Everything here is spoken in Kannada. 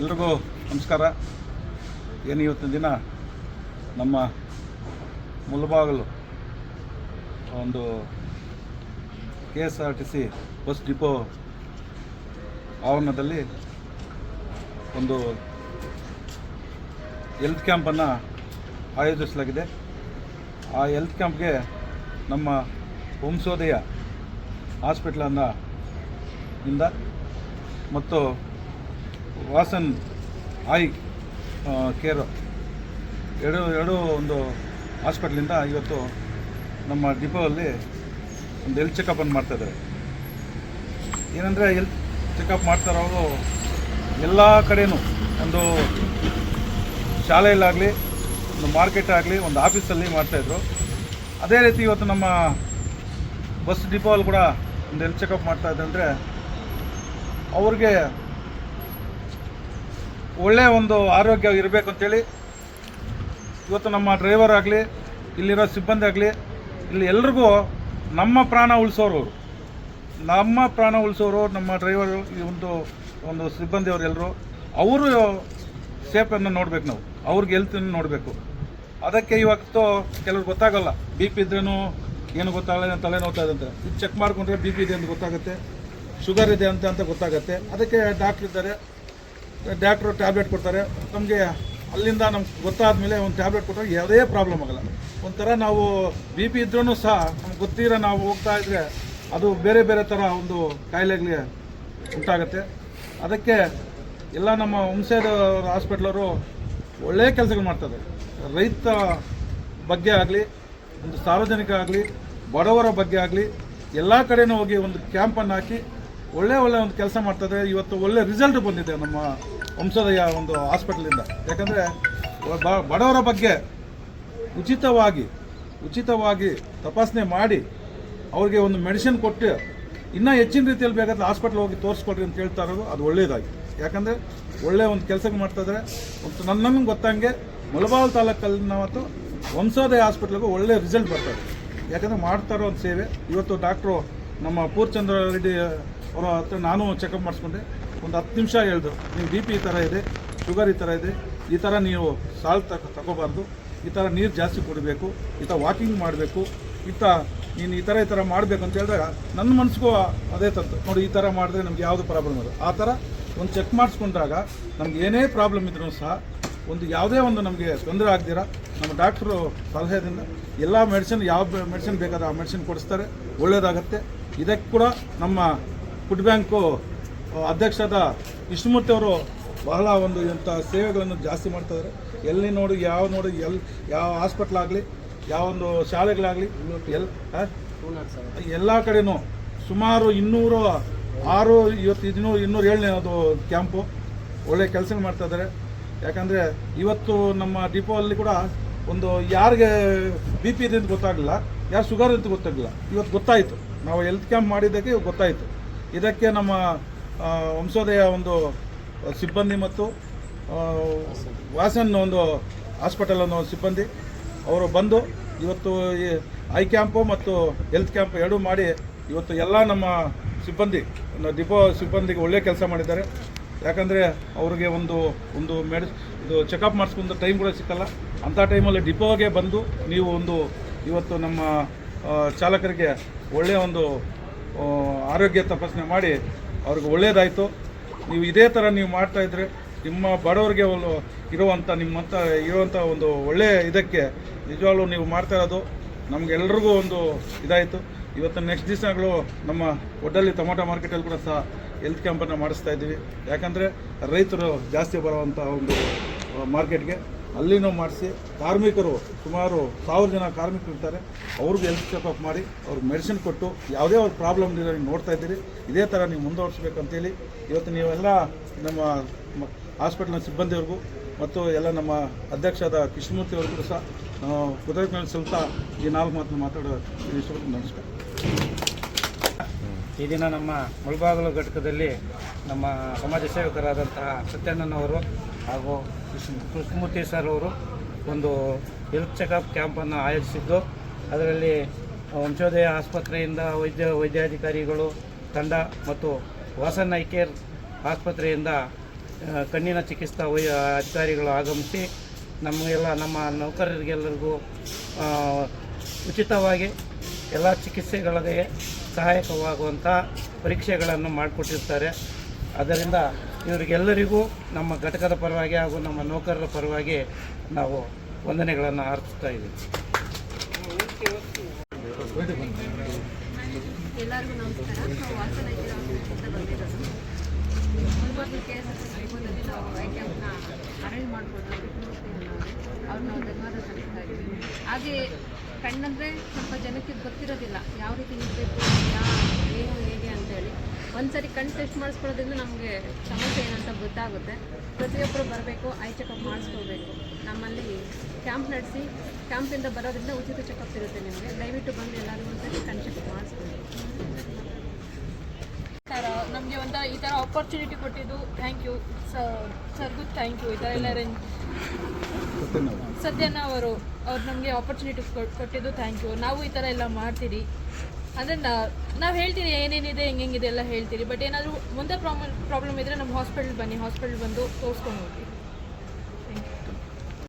ಎಲ್ರಿಗೂ ನಮಸ್ಕಾರ. ಏನು ಇವತ್ತಿನ ದಿನ? ನಮ್ಮ ಮುಲ್ಬಾಗಲು ಒಂದು K S R T C bus depot ಆವರಣದಲ್ಲಿ ಒಂದು ಹೆಲ್ತ್ ಕ್ಯಾಂಪನ್ನು ಆಯೋಜಿಸಲಾಗಿದೆ. ಆ ಹೆಲ್ತ್ ಕ್ಯಾಂಪ್ಗೆ ನಮ್ಮ ವಂಶೋದಯ ಹಾಸ್ಪಿಟ್ಲನ್ನು ಇಂದ ಮತ್ತು ವಾಸನ್ ಐ ಕೇರ್ ಎರಡು ಎರಡು ಒಂದು ಹಾಸ್ಪಿಟ್ಲಿಂದ ಇವತ್ತು ನಮ್ಮ ಡಿಪೋದಲ್ಲಿ ಒಂದು ಹೆಲ್ತ್ ಚೆಕಪ್ಪನ್ನು ಮಾಡ್ತಾಯಿದ್ದಾರೆ ಏನಂದರೆ ಹೆಲ್ತ್ ಚೆಕಪ್ ಮಾಡ್ತಾರವರು ಎಲ್ಲ ಕಡೆಯೂ ಒಂದು ಶಾಲೆಯಲ್ಲಾಗಲಿ, ಒಂದು ಮಾರ್ಕೆಟ್ ಆಗಲಿ, ಒಂದು ಆಫೀಸಲ್ಲಿ ಮಾಡ್ತಾಯಿದ್ರು ಅದೇ ರೀತಿ ಇವತ್ತು ನಮ್ಮ ಬಸ್ ಡಿಪೋಲ್ಲಿ ಕೂಡ ಒಂದು ಹೆಲ್ತ್ ಚೆಕಪ್ ಮಾಡ್ತಾ ಇದ್ದೆ ಅಂದರೆ ಅವ್ರಿಗೆ ಒಳ್ಳೆಯ ಒಂದು ಆರೋಗ್ಯ ಇರಬೇಕು ಅಂತೇಳಿ. ಇವತ್ತು ನಮ್ಮ ಡ್ರೈವರ್ ಆಗಲಿ, ಇಲ್ಲಿರೋ ಸಿಬ್ಬಂದಿ ಆಗಲಿ, ಇಲ್ಲಿ ಎಲ್ರಿಗೂ ನಮ್ಮ ಪ್ರಾಣ ಉಳಿಸೋರು ನಮ್ಮ ಪ್ರಾಣ ಉಳಿಸೋರು ನಮ್ಮ ಡ್ರೈವರು ಈ ಒಂದು ಒಂದು ಸಿಬ್ಬಂದಿಯವರು ಎಲ್ಲರೂ ಅವರು ಸೇಫನ್ನು ನೋಡಬೇಕು ನಾವು. ಅವ್ರಿಗೆ ಹೆಲ್ತನ್ನು ನೋಡಬೇಕು. ಅದಕ್ಕೆ ಇವತ್ತು ಕೆಲವ್ರು ಗೊತ್ತಾಗಲ್ಲ. ಬಿ ಪಿ ಇದ್ರೂ ಏನು ಗೊತ್ತಾಗಲ್ಲ ತಲೆ ನೋಡ್ತಾ ಅಂತ. ಇದು ಚೆಕ್ ಮಾಡ್ಕೊಂಡ್ರೆ ಬಿ ಪಿ ಇದೆ ಅಂತ ಗೊತ್ತಾಗುತ್ತೆ. ಶುಗರ್ ಇದೆ ಅಂತ ಅಂತ ಗೊತ್ತಾಗುತ್ತೆ. ಅದಕ್ಕೆ ಡಾಕ್ಟ್ರ್ ಇದ್ದಾರೆ. ಡಾಕ್ಟ್ರು ಟ್ಯಾಬ್ಲೆಟ್ ಕೊಡ್ತಾರೆ. ನಮಗೆ ಅಲ್ಲಿಂದ ನಮ್ಗೆ ಗೊತ್ತಾದ ಮೇಲೆ ಒಂದು ಟ್ಯಾಬ್ಲೆಟ್ ಕೊಟ್ಟರೆ ಯಾವುದೇ ಪ್ರಾಬ್ಲಮ್ ಆಗಲ್ಲ. ಒಂಥರ ನಾವು ಬಿ ಪಿ ಇದ್ರೂ ಸಹ ನಮ್ಗೆ ಗೊತ್ತಿರೋ ನಾವು ಹೋಗ್ತಾ ಇದ್ರೆ ಅದು ಬೇರೆ ಬೇರೆ ಥರ ಒಂದು ಕಾಯಿಲೆಗಳಿಗೆ ಉಂಟಾಗುತ್ತೆ. ಅದಕ್ಕೆ ಎಲ್ಲ ನಮ್ಮ ಹುಂಸೇದ ಹಾಸ್ಪಿಟ್ಲವರು ಒಳ್ಳೆಯ ಕೆಲಸಗಳು ಮಾಡ್ತಾರೆ. ರೈತ ಬಗ್ಗೆ ಆಗಲಿ, ಒಂದು ಸಾರ್ವಜನಿಕ ಆಗಲಿ, ಬಡವರ ಬಗ್ಗೆ ಆಗಲಿ, ಎಲ್ಲ ಕಡೆನೂ ಹೋಗಿ ಒಂದು ಕ್ಯಾಂಪನ್ನು ಹಾಕಿ ಒಳ್ಳೆ ಒಳ್ಳೆ ಒಂದು ಕೆಲಸ ಮಾಡ್ತದೆ. ಇವತ್ತು ಒಳ್ಳೆ ರಿಸಲ್ಟ್ ಬಂದಿದೆ ನಮ್ಮ ವಂಶೋದಯ ಒಂದು ಹಾಸ್ಪಿಟಲಿಂದ ಯಾಕಂದರೆ ಬಡವರ ಬಗ್ಗೆ ಉಚಿತವಾಗಿ ಉಚಿತವಾಗಿ ತಪಾಸಣೆ ಮಾಡಿ ಅವ್ರಿಗೆ ಒಂದು ಮೆಡಿಸಿನ್ ಕೊಟ್ಟು ಇನ್ನೂ ಹೆಚ್ಚಿನ ರೀತಿಯಲ್ಲಿ ಬೇಕಾದ್ರೆ ಹಾಸ್ಪಿಟ್ಲ್ ಹೋಗಿ ತೋರಿಸ್ಕೊಡ್ರಿ ಅಂತ ಹೇಳ್ತಾ ಇರೋದು ಅದು ಒಳ್ಳೆಯದಾಗಿ ಯಾಕಂದರೆ ಒಳ್ಳೆಯ ಒಂದು ಕೆಲಸ ಮಾಡ್ತಾಯಿದ್ರೆ ಒಂದು ನನ್ನ ಗೊತ್ತಂಗೆ ಮುಲಬಾಲ್ ತಾಲೂಕಲ್ಲಿ ನಾವತ್ತು ವಂಶೋದಯ ಹಾಸ್ಪಿಟ್ಲಿಗೂ ಒಳ್ಳೆಯ ರಿಸಲ್ಟ್ ಬರ್ತದೆ ಯಾಕಂದರೆ ಮಾಡ್ತಾ ಇರೋ ಒಂದು ಸೇವೆ. ಇವತ್ತು ಡಾಕ್ಟ್ರು ನಮ್ಮ ಪೂರ್ಚಂದ್ರ ರೆಡ್ಡಿ ಅವರ ಹತ್ರ ನಾನು ಚೆಕಪ್ ಮಾಡಿಸ್ಕೊಂಡೆ. ಒಂದು ಹತ್ತು ನಿಮಿಷ ಹೇಳಿದ್ರು ನೀವು ಬಿ ಪಿ ಈ ಥರ ಇದೆ ಶುಗರ್ ಈ ಥರ ಇದೆ, ಈ ಥರ ನೀವು ಸಾಲ್ ತಗೋ ತಗೋಬಾರ್ದು, ಈ ಥರ ನೀರು ಜಾಸ್ತಿ ಕುಡಿಬೇಕು, ಈ ಥರ ವಾಕಿಂಗ್ ಮಾಡಬೇಕು ಥರ ನೀನು ಈ ಥರ ಈ ಥರ ಮಾಡಬೇಕು ಅಂತ ಹೇಳಿದಾಗ ನನ್ನ ಮನಸ್ಸಿಗೂ ಅದೇ ತಂತು ನೋಡಿ ಈ ಥರ ಮಾಡಿದ್ರೆ ನಮ್ಗೆ ಯಾವುದು ಪ್ರಾಬ್ಲಮ್ ಇಲ್ಲ. ಆ ಥರ ಒಂದು ಚೆಕ್ ಮಾಡಿಸ್ಕೊಂಡಾಗ ನಮ್ಗೆ ಏನೇ ಪ್ರಾಬ್ಲಮ್ ಇದ್ರೂ ಸಹ ಒಂದು ಯಾವುದೇ ಒಂದು ನಮಗೆ ತೊಂದರೆ ಆಗ್ದಿರ, ನಮ್ಮ ಡಾಕ್ಟ್ರು ಸಲಹೆದಿಂದ ಎಲ್ಲ ಮೆಡಿಸಿನ್ ಯಾವ ಮೆಡಿಸಿನ್ ಬೇಕಾದ ಆ ಮೆಡಿಸಿನ್ ಕೊಡಿಸ್ತಾರೆ ಒಳ್ಳೆಯದಾಗತ್ತೆ ಇದಕ್ಕೆ ಕೂಡ ನಮ್ಮ ಫುಡ್ ಬ್ಯಾಂಕು ಅಧ್ಯಕ್ಷರಾದ ವಿಷ್ಣುಮೂರ್ತಿ ಅವರು ಬಹಳ ಒಂದು ಇಂಥ ಸೇವೆಗಳನ್ನು ಜಾಸ್ತಿ ಮಾಡ್ತಾಯಿದ್ದಾರೆ ಎಲ್ಲಿ ನೋಡಿ, ಯಾವ ನೋಡಿ ಎಲ್ಲಿ ಯಾವ ಹಾಸ್ಪಿಟ್ಲ್ ಆಗಲಿ, ಯಾವ ಒಂದು ಶಾಲೆಗಳಾಗಲಿ, ಎಲ್? ಎಲ್ಲ ಕಡೆನೂ ಸುಮಾರು ಇನ್ನೂರು ಆರು ಇವತ್ತು ಇನ್ನೂರು ಇನ್ನೂರು ಏಳನೇ ಅದು ಕ್ಯಾಂಪು ಒಳ್ಳೆ ಕೆಲಸ ಮಾಡ್ತಾ ಇದ್ದಾರೆ. ಯಾಕಂದರೆ ಇವತ್ತು ನಮ್ಮ ಡಿಪೋ ಅಲ್ಲಿ ಕೂಡ ಒಂದು ಯಾರಿಗೆ ಬಿ ಪಿ ಇದೆ ಅಂತ ಗೊತ್ತಾಗಲಿಲ್ಲ, ಯಾರು ಶುಗರ್ ಅಂತ ಗೊತ್ತಾಗಲಿಲ್ಲ. ಇವತ್ತು ಗೊತ್ತಾಯಿತು. ನಾವು ಹೆಲ್ತ್ ಕ್ಯಾಂಪ್ ಮಾಡಿದ್ದಕ್ಕೆ ಗೊತ್ತಾಯಿತು. ಇದಕ್ಕೆ ನಮ್ಮ ವಂಸೋದಯ ಒಂದು ಸಿಬ್ಬಂದಿ ಮತ್ತು ವಾಸನ್ ಒಂದು ಹಾಸ್ಪಿಟಲ್ ಅನ್ನೋ ಸಿಬ್ಬಂದಿ. ಅವರು ಬಂದು ಇವತ್ತು ಈ ಐ ಕ್ಯಾಂಪು ಮತ್ತು ಹೆಲ್ತ್ ಕ್ಯಾಂಪ್ ಎರಡೂ ಮಾಡಿ ಇವತ್ತು ಎಲ್ಲ ನಮ್ಮ ಸಿಬ್ಬಂದಿ ಡಿಪೋ ಸಿಬ್ಬಂದಿಗೆ ಒಳ್ಳೆಯ ಕೆಲಸ ಮಾಡಿದ್ದಾರೆ. ಯಾಕಂದರೆ ಅವ್ರಿಗೆ ಒಂದು ಒಂದು ಮೆಡಿ ಇದು ಚೆಕಪ್ ಮಾಡಿಸ್ಕೊಂಡು ಟೈಮ್ ಕೂಡ ಸಿಕ್ಕಲ್ಲ. ಅಂಥ ಟೈಮಲ್ಲಿ ಡಿಪೋಗೆ ಬಂದು ನೀವು ಒಂದು ಇವತ್ತು ನಮ್ಮ ಚಾಲಕರಿಗೆ ಒಳ್ಳೆಯ ಒಂದು ಆರೋಗ್ಯ ತಪಾಸಣೆ ಮಾಡಿ ಅವ್ರಿಗೆ ಒಳ್ಳೆಯದಾಯಿತು ನೀವು ಇದೇ ಥರ ನೀವು ಮಾಡ್ತಾ ಇದ್ರೆ ನಿಮ್ಮ ಬಡವರಿಗೆ ಒಂದು ಇರುವಂಥ ನಿಮ್ಮಂಥ ಇರುವಂಥ ಒಂದು ಒಳ್ಳೆಯ ಇದಕ್ಕೆ ನಿಜವಾಗ್ಲೂ ನೀವು ಮಾಡ್ತಾ ಇರೋದು. ನಮಗೆಲ್ರಿಗೂ ಒಂದು ಇದಾಯಿತು. ಇವತ್ತು ನೆಕ್ಸ್ಟ್ ದಿವಸಗಳು ನಮ್ಮ ಒಡ್ಡಲ್ಲಿ ಟೊಮೊಟೊ ಮಾರ್ಕೆಟಲ್ಲಿ ಕೂಡ ಸಹ ಹೆಲ್ತ್ ಕ್ಯಾಂಪನ್ನು ಮಾಡಿಸ್ತಾ ಇದ್ದೀವಿ. ಯಾಕಂದರೆ ರೈತರು ಜಾಸ್ತಿ ಬರುವಂಥ ಒಂದು ಮಾರ್ಕೆಟ್ಗೆ ಅಲ್ಲಿನೂ ಮಾಡಿಸಿ ಕಾರ್ಮಿಕರು ಸುಮಾರು ಸಾವಿರ ಜನ ಕಾರ್ಮಿಕರು ಇರ್ತಾರೆ ಅವ್ರಿಗೆ ಹೆಲ್ತ್ ಚೆಕಪ್ ಮಾಡಿ, ಅವ್ರಿಗೆ ಮೆಡಿಸಿನ್ ಕೊಟ್ಟು ಯಾವುದೇ ಅವ್ರ ಪ್ರಾಬ್ಲಮ್ ಇರೋ ನೀವು ನೋಡ್ತಾ ಇದ್ದೀರಿ. ಇದೇ ಥರ ನೀವು ಮುಂದುವರಿಸ್ಬೇಕು ಅಂತೇಳಿ ಇವತ್ತು ನೀವೆಲ್ಲ ನಮ್ಮ ಹಾಸ್ಪಿಟ್ಲ್ನ ಸಿಬ್ಬಂದಿಯವ್ರಿಗೂ ಮತ್ತು ಎಲ್ಲ ನಮ್ಮ ಅಧ್ಯಕ್ಷರಾದ ಕೃಷ್ಣಮೂರ್ತಿ ಅವ್ರಿಗೂ ಸಹ ಕೃತಜ್ಞತೆ ಸಲ್ತಾ ಈ ನಾಲ್ಕು ಮಾತನ್ನು ಮಾತಾಡೋ ನಮಸ್ಕಾರ. ಈ ದಿನ ನಮ್ಮ ಮುಳಬಾಗಿಲು ಘಟಕದಲ್ಲಿ ನಮ್ಮ ಸಮಾಜ ಸೇವಕರಾದಂತಹ ಸತ್ಯಣ್ಣನವರು ಹಾಗೂ ಕೃಷ್ಣ- ಕೃಷ್ಣಮೂರ್ತಿ ಸರ್ ಅವರು ಒಂದು ಹೆಲ್ತ್ ಚೆಕಪ್ ಕ್ಯಾಂಪನ್ನು ಆಯೋಜಿಸಿದ್ದು. ಅದರಲ್ಲಿ ವಂಶೋದಯ ಆಸ್ಪತ್ರೆಯಿಂದ ವೈದ್ಯ, ವೈದ್ಯಾಧಿಕಾರಿಗಳು, ತಂಡ ಮತ್ತು ವಾಸನ್ ಐ ಕೇರ್ ಆಸ್ಪತ್ರೆಯಿಂದ ಕಣ್ಣಿನ ಚಿಕಿತ್ಸಾ ವೈ ಅಧಿಕಾರಿಗಳು ಆಗಮಿಸಿ ನಮಗೆಲ್ಲ, ನಮ್ಮ ನೌಕರರಿಗೆಲ್ಲರಿಗೂ ಉಚಿತವಾಗಿ ಎಲ್ಲ ಚಿಕಿತ್ಸೆಗಳಿಗೆ ಸಹಾಯಕವಾಗುವಂಥ ಪರೀಕ್ಷೆಗಳನ್ನು ಮಾಡಿಕೊಟ್ಟಿರ್ತಾರೆ. ಅದರಿಂದ ಇವರಿಗೆಲ್ಲರಿಗೂ ನಮ್ಮ ಘಟಕದ ಪರವಾಗಿ ಹಾಗೂ ನಮ್ಮ ನೌಕರರ ಪರವಾಗಿ ನಾವು ವಂದನೆಗಳನ್ನು ಅರ್ಪಿಸ್ತಾ ಇದ್ದೀವಿ. ಇದ್ದೀವಿ. ಹಾಗೆ ಕಣ್ಣಂದರೆ ಸ್ವಲ್ಪ ಜನಕ್ಕೆ ಗೊತ್ತಿರೋದಿಲ್ಲ. ಯಾವ ರೀತಿ ನಿಲ್ಲಬೇಕು ಯಾವ ಏನು ಹೇಗೆ ಅಂತೇಳಿ. ಒಂದ್ಸರಿ ಕಣ್ಣು ಟೆಸ್ಟ್ ಮಾಡಿಸ್ಕೊಳ್ಳೋದ್ರಿಂದ ನಮಗೆ ಸಮಸ್ಯೆ ಏನಂತ ಗೊತ್ತಾಗುತ್ತೆ. ಪ್ರತಿಯೊಬ್ಬರು ಬರಬೇಕು ಐ ಚೆಕಪ್ ಮಾಡಿಸ್ಕೋಬೇಕು ನಮ್ಮಲ್ಲಿ ಕ್ಯಾಂಪ್ ನಡೆಸಿ ಕ್ಯಾಂಪಿಂದ ಬರೋದ್ರಿಂದ ಉಚಿತ ಚೆಕಪ್ ಇರುತ್ತೆ ನಿಮಗೆ. ದಯವಿಟ್ಟು ಬಂದು ಎಲ್ಲರೂ ಒಂದ್ಸರಿ ಕಣ್ಣು ಚೆಕಪ್ ಮಾಡಿಸ್ಕೊಳ್ಳಿ. ಸರ್, ನಮಗೆ ಒಂದು ಈ ಥರ ಆಪರ್ಚುನಿಟಿ ಕೊಟ್ಟಿದ್ದು thank you good thank you ಈ ಥರ ಎಲ್ಲ ಸತ್ಯನ ಅವರು ಅವ್ರು ನಮಗೆ ಆಪರ್ಚುನಿಟಿ ಕೊಟ್ಟಿದ್ದು ಥ್ಯಾಂಕ್ ಯು ನಾವು ಈ ಥರ ಎಲ್ಲ ಮಾಡ್ತೀರಿ. ಅಂದರೆ ನಾವು ಹೇಳ್ತೀರಿ, ಏನೇನಿದೆ ಹೆಂಗೆಂಗಿದೆ ಎಲ್ಲ ಹೇಳ್ತೀರಿ. ಬಟ್ ಏನಾದರೂ ಮುಂದೆ ಪ್ರಾಬ್ಲಮ್ ಪ್ರಾಬ್ಲಮ್ ಇದ್ದರೆ ನಮ್ಮ ಹಾಸ್ಪಿಟಲ್ ಬನ್ನಿ ಹಾಸ್ಪಿಟಲ್ ಬಂದು ತೋರಿಸ್ಕೊಂಡು ಹೋಗಿ